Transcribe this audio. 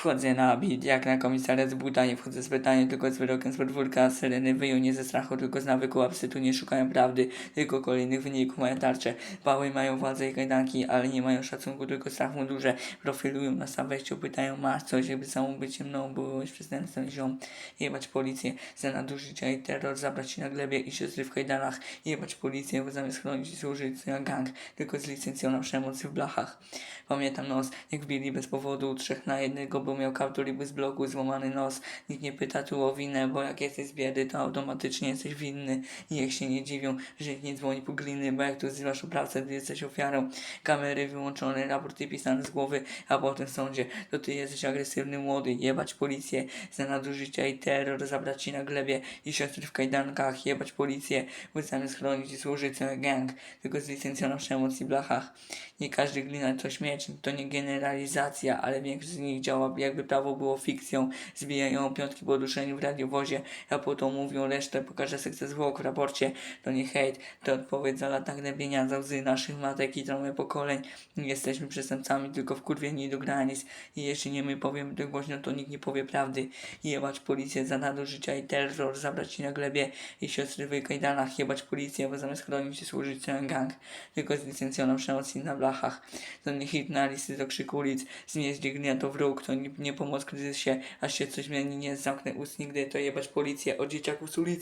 Wchodzę na bit, jak na komisariat z buta, nie wchodzę z pytaniem, tylko z wyrokiem z podwórka, syreny wyją nie ze strachu, tylko z nawyku, tu nie szukają prawdy, tylko kolejnych wyników mają tarcze. Pały mają władzę i kajdanki, ale nie mają szacunku, tylko strach mu duże. Profilują nas na wejściu, pytają, masz coś, jakby samą być mną, byłeś przestępcą ziom. Jebać policję za nadużycia i terror, zabrać ci na glebie i siostry w kajdanach. Jebać policję, bo zamiast chronić i służyć gang, tylko z licencją na przemoc w blachach. Pamiętam nos, jak bili bez powodu, trzech na jednego, bo miał kaptur i bez bloku, złamany nos. Nikt nie pyta tu o winę, bo jak jesteś z biedy, to automatycznie jesteś winny. Jak się nie dziwią, że nikt nie dzwoni po gliny, bo jak tu zrywasz pracę, gdy jesteś ofiarą. Kamery wyłączone, raporty pisane z głowy, a potem w sądzie, to ty jesteś agresywny młody, jebać policję za nadużycia i terror, zabrać ci na glebie i siostry w kajdankach, jebać policję, bo zamiast chronić i służyć jak gang, tylko z licencją na przemoc i blachach. Nie każdy glina to śmierć, to nie generalizacja, ale większość z nich działa jakby prawo było fikcją. Zbijają piątki po duszeniu w radiowozie, a potem mówią resztę, pokażę sekcję zwłok w raporcie. To nie hejt, to odpowiedź za lata gnębienia za łzy naszych matek i traumy pokoleń. Nie jesteśmy przestępcami, tylko wkurwieni do granic. I jeśli nie my powiemy to głośno, to nikt nie powie prawdy. Jebać policję za nadużycia i terror, zabrać ci na glebie i siostry w kajdanach, jebać policję, bo zamiast chronić i służyć ten gang, tylko z licencją na przemoc na blachach. To nie hit na listy do krzyku ulic, gnia to wróg, to nie, nie pomoc w kryzysie, aż się coś zmieni, nie zamknę ust nigdy, to jebać policję, o dzieciaku z ulicy.